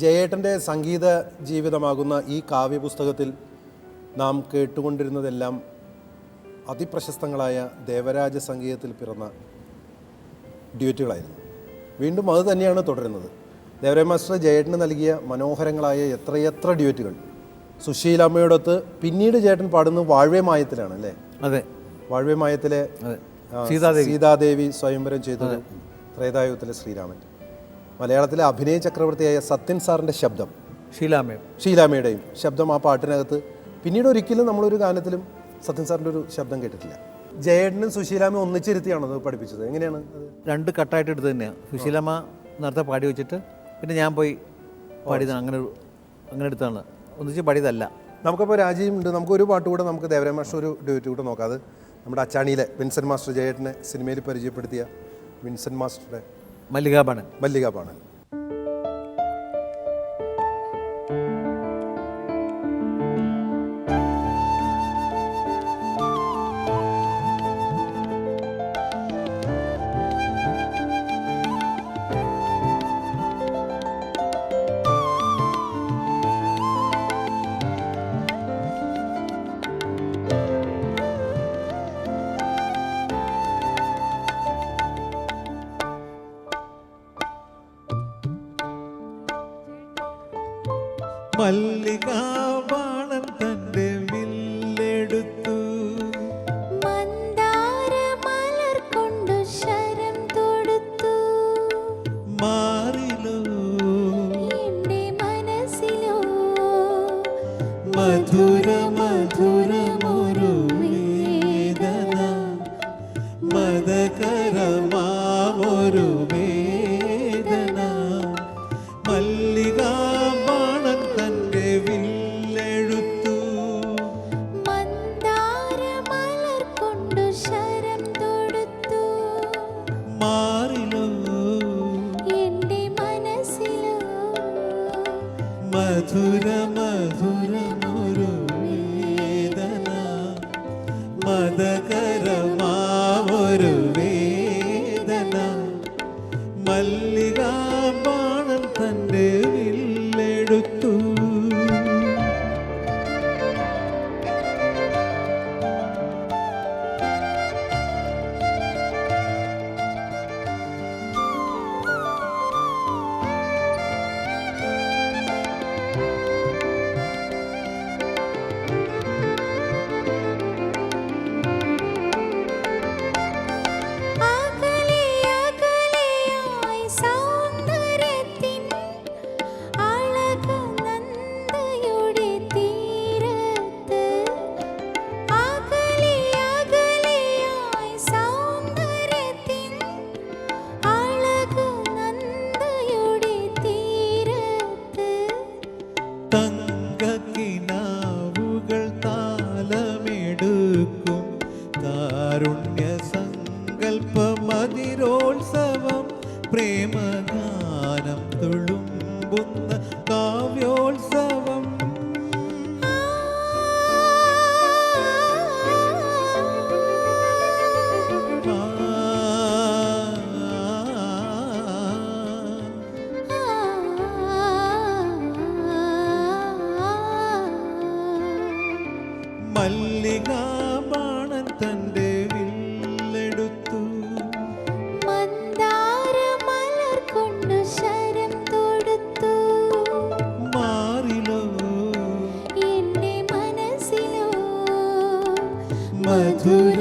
ജയേട്ടന്റെ സംഗീത ജീവിതമാകുന്ന ഈ കാവ്യപുസ്തകത്തിൽ നാം കേട്ടുകൊണ്ടിരുന്നതെല്ലാം അതിപ്രശസ്തങ്ങളായ ദേവരാജ സംഗീതത്തിൽ പിറന്ന ഡ്യൂറ്റുകളായിരുന്നു. വീണ്ടും അത് തന്നെയാണ് തുടരുന്നത്. ദേവരാജ മാസ്റ്റർ ജയേട്ടന് നൽകിയ മനോഹരങ്ങളായ എത്രയെത്ര ഡ്യൂറ്റുകൾ. സുശീലമ്മയോടൊത്ത് പിന്നീട് ജേട്ടൻ പാടുന്നത് വാഴ്വേ മായത്തിലാണ് അല്ലേ? അതെ. വാഴ്വേ മായത്തിലെ അതെ. ആ, സീതാദേവി. സീതാദേവി സ്വയംവരം ചെയ്തത് ത്രേതായുഗത്തിലെ ശ്രീരാമൻ. മലയാളത്തിലെ അഭിനയ ചക്രവർത്തിയായ സത്യൻ സാറിന്റെ ശബ്ദം. ഷീലാമയും ഷീലാമയുടെയും ശബ്ദം ആ പാട്ടിനകത്ത്. പിന്നീട് ഒരിക്കലും നമ്മളൊരു ഗാനത്തിലും സത്യൻ സാറിന്റെ ഒരു ശബ്ദം കേട്ടിട്ടില്ല. ജയേട്ടനും സുശീലാമയും ഒന്നിച്ചിരുത്തിയാണോ അത് പഠിപ്പിച്ചത്? എങ്ങനെയാണ് അത്? രണ്ട് കട്ടായിട്ട് എടുത്ത് തന്നെയാണ് സുശീലമ്മ നേരത്തെ പാടി വെച്ചിട്ട് പിന്നെ ഞാൻ പോയി പാടിയതാണ് അങ്ങനെ അങ്ങനെ എടുത്താണ്. ഒന്നിച്ച് പാടിയതല്ല. നമുക്കപ്പോൾ രാജീവ് ഉണ്ട് നമുക്ക് ഒരു പാട്ട് കൂടെ നമുക്ക് ദേവരാ മാസ്റ്റർ ഒരു ഡ്യൂറ്റ് കൂടെ നോക്കാം. അത് നമ്മുടെ അച്ചാണിയിലെ വിൻസൻ മാസ്റ്റർ ജയേട്ടനെ സിനിമയിൽ പരിചയപ്പെടുത്തിയ വിൻസൻ മാസ്റ്ററുടെ മല്ലികാബാണൻ മല്ലികാ പാണൻ മല്ലികാബാണൻ തന്റെ വില്ലെടുത്തു മധുര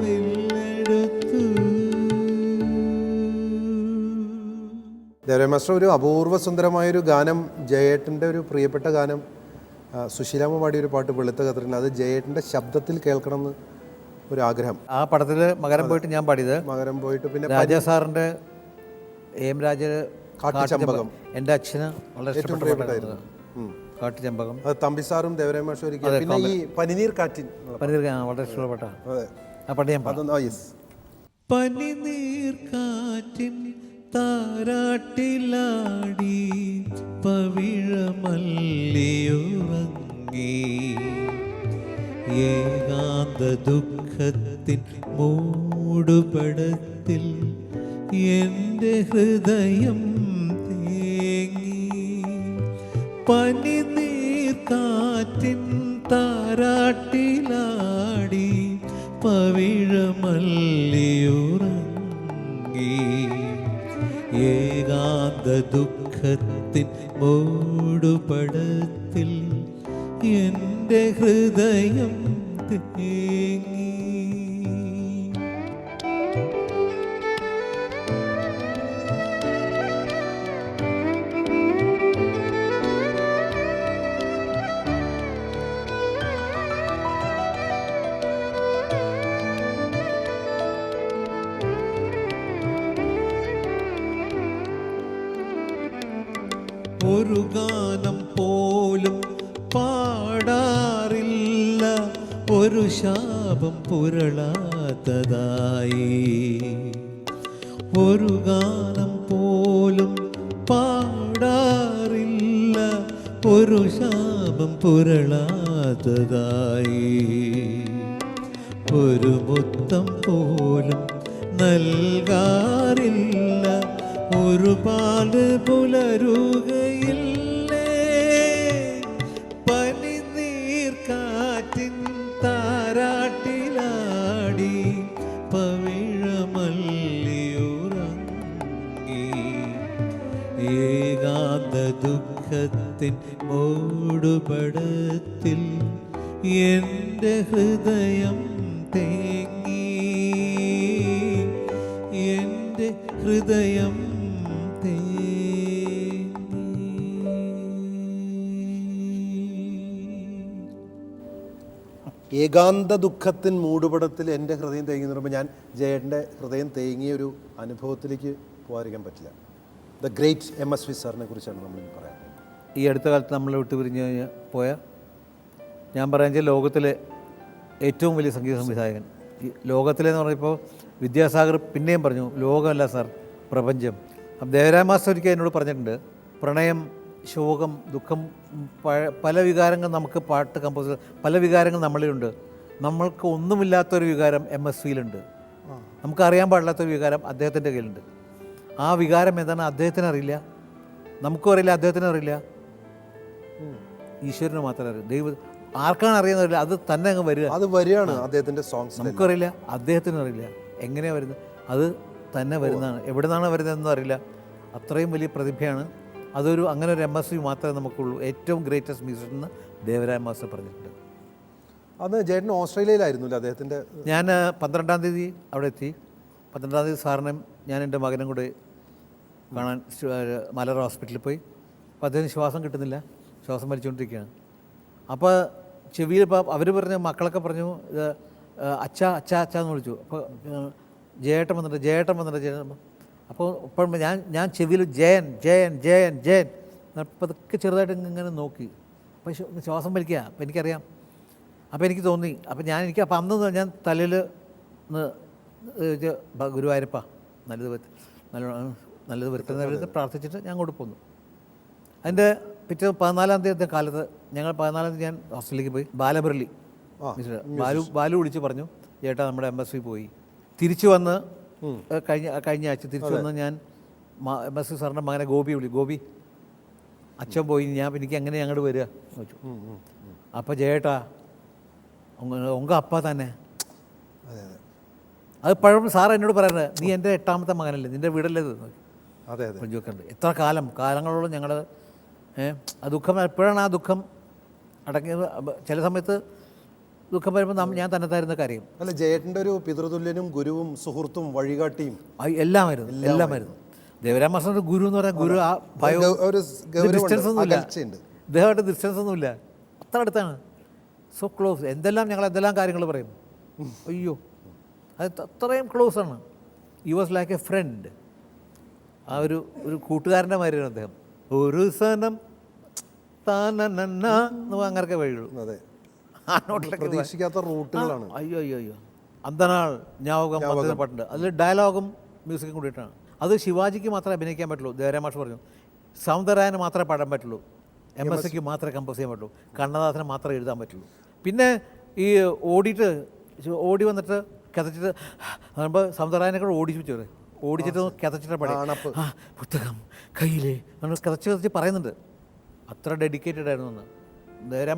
വില്ലെടുത്തു ഒരു അപൂർവ സുന്ദരമായൊരു ഗാനം ജയേട്ടന്റെ ഒരു പ്രിയപ്പെട്ട ഗാനം സുശീലാമ്മ പാടിയ ഒരു പാട്ട് വെളുത്ത കത്രിന അത് ജയേട്ടന്റെ ശബ്ദത്തിൽ കേൾക്കണമെന്ന് ഒരു ആഗ്രഹം ആ പടത്തിൽ മകരം പോയിട്ട് ഞാൻ പാടിയത് മകരം പോയിട്ട് പിന്നെ രാജാ സാറിന്റെ എം രാജ കാട്ടുചമ്പകം. എന്റെ അച്ഛന് വളരെ ഏറ്റവും പ്രിയപ്പെട്ടായിരുന്നു പാട്ടായിരുന്നു. കാട്ടുചമ്പകം. അത് തമ്പിസാറും ദേവരായ മാഷും പിന്നെ ഈ പനിനീർ കാറ്റിൻ പനിനീർ വളരെ ഇഷ്ടപ്പെട്ട അതെ. ആ പാട്ട് ഞാൻ പനിനീർ കാറ്റിൻ താരാട്ടിലാടി പവിഴമല്ലിയുറങ്ങി. ഏകാന്ത ദുഃഖത്തിൻ മൂടുപടത്തിൽ എന്റെ ഹൃദയം തേങ്ങി. പനിനീർക്കാറ്റിൻ താരാട്ടിലാടി പവിഴമല്ലിയുറങ്ങി. ഏകാന്ത ദുഃഖത്തിൻ മൂടുപടത്തിൽ എന്റെ ഹൃദയം പുരളാത്തതായി. ഒരു ഗാനം പോലും പാടാറില്ല ഒരു ശാപം പുരളാത്തതായി. ഒരു മുത്തം പോലും നൽകാറില്ല ഒരു പാൽ പുലരുകയില്ലേ ദുഃഖത്തിൻ മൂടുപടത്തിൽ എന്റെ ഹൃദയം തേങ്ങി. എന്റെ ഹൃദയം ഏകാന്ത ദുഃഖത്തിൻ മൂടുപടത്തിൽ എന്റെ ഹൃദയം തേങ്ങി എന്ന് പറയുമ്പോൾ ഞാൻ ജയേട്ടന്റെ ഹൃദയം തേങ്ങിയ ഒരു അനുഭവത്തിലേക്ക് പോകാതിരിക്കാൻ പറ്റില്ല. The great M S V സാറിനെ കുറിച്ചാണ് നമ്മൾ പറയാൻ. ഈ അടുത്ത കാലത്ത് നമ്മൾ വിട്ടു പിരിഞ്ഞ് കഴിഞ്ഞ് പോയ ഞാൻ പറയാൻ വെച്ചാൽ ലോകത്തിലെ ഏറ്റവും വലിയ സംഗീത സംവിധായകൻ. ഈ ലോകത്തിലെന്ന് പറഞ്ഞപ്പോൾ വിദ്യാസാഗർ പിന്നെയും പറഞ്ഞു ലോകമല്ല സാർ പ്രപഞ്ചം. അപ്പം ദേവരായ മാസ്റ്റർ ഒരിക്കൽ എന്നോട് പറഞ്ഞിട്ടുണ്ട് പ്രണയം ശോകം ദുഃഖം പല വികാരങ്ങൾ നമുക്ക് പാട്ട് കമ്പോസ് പല വികാരങ്ങൾ നമ്മളിലുണ്ട്. നമ്മൾക്ക് ഒന്നുമില്ലാത്തൊരു വികാരം എം എസ് വിയിലുണ്ട് നമുക്കറിയാൻ പാടില്ലാത്തൊരു വികാരം അദ്ദേഹത്തിന്റെ കയ്യിലുണ്ട്. ആ വികാരം എന്താണ് അദ്ദേഹത്തിന് അറിയില്ല നമുക്കും അറിയില്ല അദ്ദേഹത്തിനും അറിയില്ല. ഈശ്വരന് മാത്രമേ അറിയൂ ദൈവം ആർക്കാണ് അറിയുന്നറിയില്ല അത് തന്നെ അങ്ങ് വരിക. അത് വരികയാണ് അദ്ദേഹത്തിന്റെ സോങ്സ് നമുക്കറിയില്ല അദ്ദേഹത്തിനും അറിയില്ല എങ്ങനെയാണ് വരുന്നത്. അത് തന്നെ വരുന്നതാണ്. എവിടെ നിന്നാണ് വരുന്നതെന്നും അറിയില്ല. അത്രയും വലിയ പ്രതിഭയാണ്. അതൊരു അങ്ങനെ ഒരു എം എസ് സി മാത്രമേ നമുക്കുള്ളൂ. ഏറ്റവും ഗ്രേറ്റസ്റ്റ് മ്യൂസിഷ്യൻ എന്ന് ദേവരായ മാസ്റ്റർ പറഞ്ഞിട്ടുണ്ട്. അന്ന് ജയേട്ടൻ ഓസ്ട്രേലിയയിലായിരുന്നു അദ്ദേഹത്തിന്റെ ഞാൻ പന്ത്രണ്ടാം തീയതി അവിടെ എത്തി. പന്ത്രണ്ടാം തീയതി സാറിനും ഞാൻ എന്റെ മകനും കൂടെ കാണാൻ മലർ ഹോസ്പിറ്റലിൽ പോയി. അപ്പോൾ അദ്ദേഹത്തിന് ശ്വാസം കിട്ടുന്നില്ല. ശ്വാസം വലിച്ചുകൊണ്ടിരിക്കുകയാണ്. അപ്പോൾ ചെവിയിൽ ഇപ്പോൾ അവർ പറഞ്ഞു മക്കളൊക്കെ പറഞ്ഞു ഇത് അച്ഛ അച്ഛ അച്ഛ എന്ന് വിളിച്ചു. അപ്പോൾ ജയേട്ടൻ വന്നിട്ട് ജയേട്ടൻ വന്നിട്ട് ജയേട്ടൻ അപ്പോൾ ഇപ്പം ഞാൻ ഞാൻ ചെവിയിൽ ജയൻ ജയൻ ജയൻ ജയൻ. അപ്പോൾ അതൊക്കെ ചെറുതായിട്ട് ഇങ്ങനെ നോക്കി. അപ്പോൾ ശ്വ- ശ്വാസം വലിക്കുക. അപ്പോൾ എനിക്കറിയാം. അപ്പോൾ എനിക്ക് തോന്നി. അപ്പോൾ ഞാൻ എനിക്ക് അപ്പോൾ അന്ന് ഞാൻ തലയിൽ ഗുരുവായൂരപ്പ. നല്ലത് നല്ല നല്ലത് വരുത്തുന്ന പ്രാർത്ഥിച്ചിട്ട് ഞാൻ അങ്ങോട്ട് പോന്നു. അതിന്റെ പിറ്റേ പതിനാലാം തീയതി കാലത്ത്. ഞങ്ങൾ പതിനാലാം തീയതി ഞാൻ ഹോസ്റ്റലിലേക്ക് പോയി. ബാലമുരളി മിസ്റ്റർ ബാലു ബാലു വിളിച്ച് പറഞ്ഞു ചേട്ടാ നമ്മുടെ എംബസി പോയി. തിരിച്ചു വന്ന് കഴിഞ്ഞ കഴിഞ്ഞ ആഴ്ച തിരിച്ചു വന്ന് ഞാൻ എം എസ് വി സാറിന്റെ മകനെ ഗോപി വിളി ഗോപി അച്ഛൻ പോയി ഞാൻ എനിക്ക് എങ്ങനെ അങ്ങോട്ട് വരിക? ചോദിച്ചു. അപ്പോൾ ചേട്ടാ ഉങ്ക അപ്പ തന്നെ. അതെ പഴം സാർ എന്നോട് പറയുന്നത് നീ എന്റെ എട്ടാമത്തെ മകനല്ലേ നിന്റെ വീടല്ലേ ഇത്? ഉണ്ട് എത്ര കാലം കാലങ്ങളോളം ഞങ്ങൾ ആ ദുഃഖം എപ്പോഴാണ് ആ ദുഃഖം അടങ്ങിയത്? ചില സമയത്ത് ദുഃഖം വരുമ്പോൾ നാം ഞാൻ തന്നെത്തായിരുന്ന കാര്യം. അല്ല ജയേട്ടന്റെ ഒരു പിതൃതുല്യനും ഗുരുവും സുഹൃത്തും വഴികാട്ടിയും. എല്ലാമായിരുന്നു എല്ലാമായിരുന്നു ദേവരാമാസ്റ്റർ ഗുരു എന്ന് പറയാൻ ഗുരു ആ ഭയം ഡിസ്റ്റൻസ് ഒന്നുമില്ല. ഇദ്ദേഹമായിട്ട് ഡിസ്റ്റൻസ് ഒന്നുമില്ല അത്ര അടുത്താണ്. സോ ക്ലോസ് എന്തെല്ലാം ഞങ്ങൾ എന്തെല്ലാം കാര്യങ്ങൾ പറയും? അയ്യോ. അത് അത്രയും ക്ലോസ് ആണ്. You was like a friend ആ ഒരു ഒരു കൂട്ടുകാരന്റെ മാതിരിയാണ് അദ്ദേഹം. ഒരു സനം താനന്ന അങ്ങനൊക്കെ വഴിയുള്ളൂ അതെ. പ്രതീക്ഷിക്കാത്ത റൂട്ടുകളാണ്. അയ്യോ അയ്യോ അയ്യോ. അന്തനാൾ ഞാവകം പാട്ടുണ്ട് അതിൽ ഡയലോഗും മ്യൂസിക്കും കൂടിയിട്ടാണ്. അത് ശിവാജിക്ക് മാത്രമേ അഭിനയിക്കാൻ പറ്റുള്ളൂ. ദേവരാമാഷ് പറഞ്ഞു സൗന്ദരായന് മാത്രമേ പാടാൻ പറ്റുള്ളൂ. എം എസ് സിക്ക് മാത്രമേ കമ്പോസ് ചെയ്യാൻ പറ്റുള്ളൂ. കണ്ണദാസന് മാത്രമേ എഴുതാൻ പറ്റുള്ളൂ. പിന്നെ ഈ ഓടിയിട്ട് ഓടി വന്നിട്ട് കിതച്ചിട്ട് പറയുമ്പോൾ സൗന്ദരായനെ കൂടെ ഓടിച്ചു വെച്ചത് ഓടിച്ചിട്ട് കിതച്ചിട്ട് പാടി ആ പുസ്തകം കയ്യിൽ നമ്മൾ കിതച്ച് കിതച്ച് പറയുന്നുണ്ട്. അത്ര ഡെഡിക്കേറ്റഡ് ആയിരുന്നു എന്ന്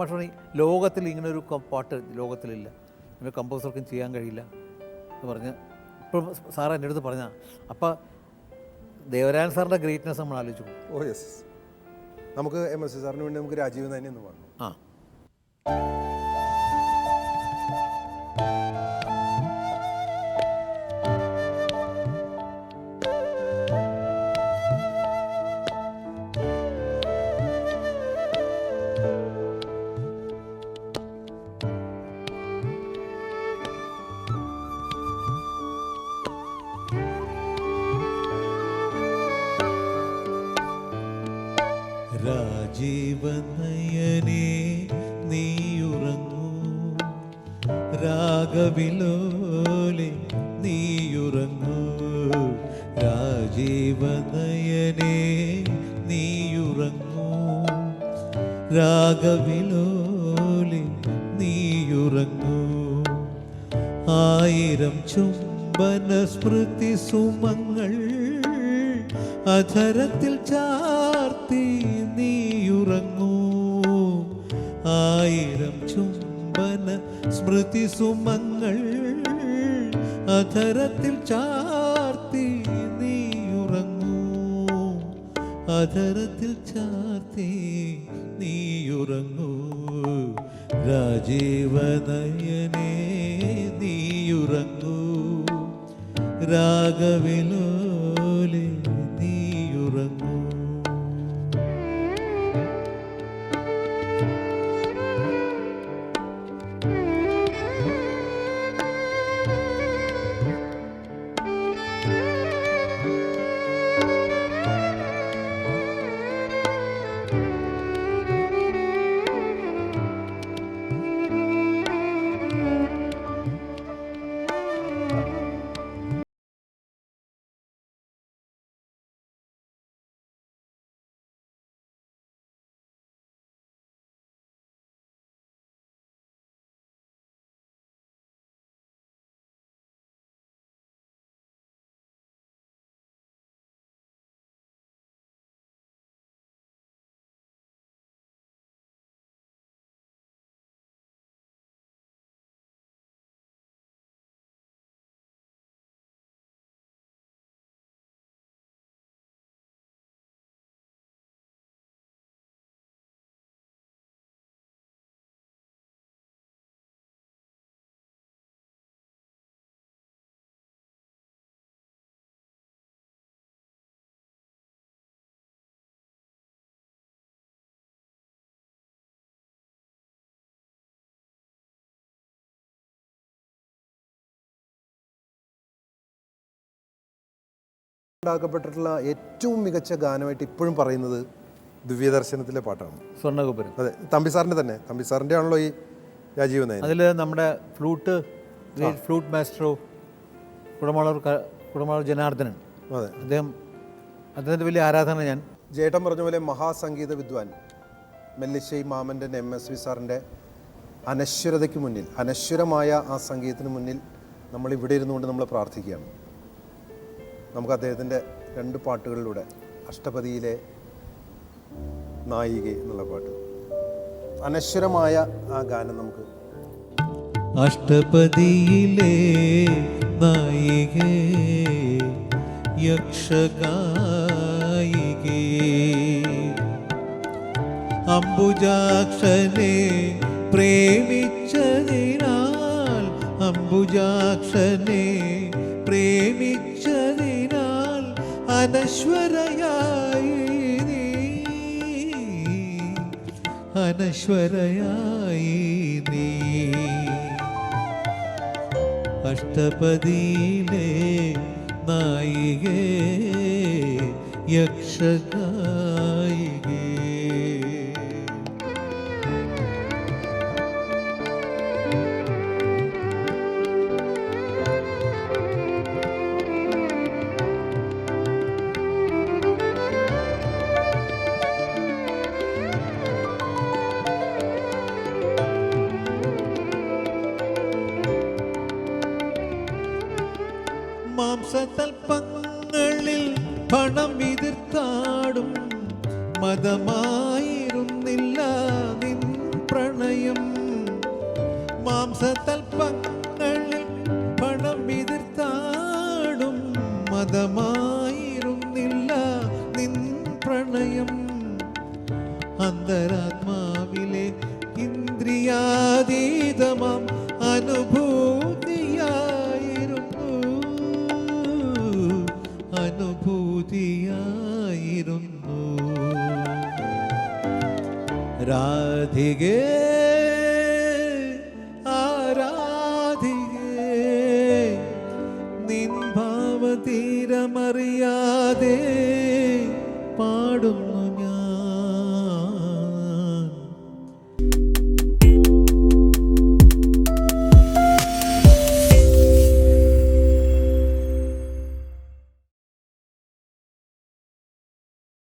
പക്ഷേ ലോകത്തിൽ ഇങ്ങനൊരു പാട്ട് ലോകത്തിലില്ല. ഇങ്ങനെ കമ്പോസർക്കും ചെയ്യാൻ കഴിയില്ല എന്ന് പറഞ്ഞ് ഇപ്പം സാർ എന്റെ അടുത്ത് പറഞ്ഞ അപ്പം ദേവരാജൻ സാറിന്റെ ഗ്രേറ്റ്നെസ് നമ്മൾ ആലോചിച്ചു. ഓ യെസ് നമുക്ക് എം എസ് സി സാറിന് വേണ്ടി നമുക്ക് രാജീവ് തന്നെ ഒന്ന് പാടണം ആ. രാജീവനയനെ നീയുറങ്ങൂ. രാഗവിലോലി നീയുറങ്ങൂ. ആയിരം ചുംബന സ്മൃതി സുമങ്ങൾ അധരത്തിൽ ചാർത്തി നീയുറങ്ങൂ. ആയിരം ചുംബന സ്മൃതി സുമങ്ങൾ അധരത്തിൽ ചാർത്തി അധരത്തിൽ ചാർത്തി നീയുറങ്ങൂ. രാജീവനയനെ നീയുറങ്ങൂ. രാഗവിലോലെ ഉണ്ടാക്കപ്പെട്ടിട്ടുള്ള ഏറ്റവും മികച്ച ഗാനമായിട്ട് ഇപ്പോഴും പറയുന്നത് ദിവ്യദർശനത്തിലെ പാട്ടാണ്. സ്വർണഗോപുരം. അതെ തമ്പി സാറിന്റെ തന്നെ. തമ്പി സാറിന്റെ ആണല്ലോ ഈ രാജീവ് നയൻ അതിൽ നമ്മുടെ flute flute maestro Kudamaloor Kudamaloor Janardhanan. അതെ. അദ്ദേഹം അദ്ദേഹത്തിന്റെ വലിയ ആരാധന ഞാൻ. ജേട്ടൻ പറഞ്ഞ പോലെ മഹാസംഗീത വിദ്വാൻ മെല്ലിശ്ശേരി മാമന്റെ എം എസ് വി സാറിന്റെ അനശ്വരതയ്ക്ക് മുന്നിൽ അനശ്വരമായ ആ സംഗീതത്തിന് മുന്നിൽ നമ്മൾ ഇവിടെ ഇരുന്നുകൊണ്ട് നമ്മൾ പ്രാർത്ഥിക്കുകയാണ്. നമുക്ക് അദ്ദേഹത്തിന്റെ രണ്ട് പാട്ടുകളിലൂടെ അഷ്ടപതിയിലെ നായിക എന്നുള്ള പാട്ട്. അനശ്വരമായ ആ ഗാനം നമുക്ക് അഷ്ടപതിയിലെ നായിക യക്ഷഗായികേ അംബുജാക്ഷനെ പ്രേമിച്ചതിനാൽ അംബുജാക്ഷനെ അനശ്വരയായി നീ. അനശ്വരയായി നീ. അഷ്ടപതിയിലെ നായികേ യക്ഷഗായികേ. മാംസതൽപ്പങ്ങളിൽ പണം എതിർത്താടും. മതമായിരുന്നില്ല നിൻ പ്രണയം. മാംസതൽപ്പങ്ങളിൽ പണം എതിർത്താടും. മതമായിരുന്നില്ല നിൻ പ്രണയം. അന്തരാത്മാവിലെ ഇന്ദ്രിയാതീതമാം അനുഭൂതിയായിരുന്നു राधिगे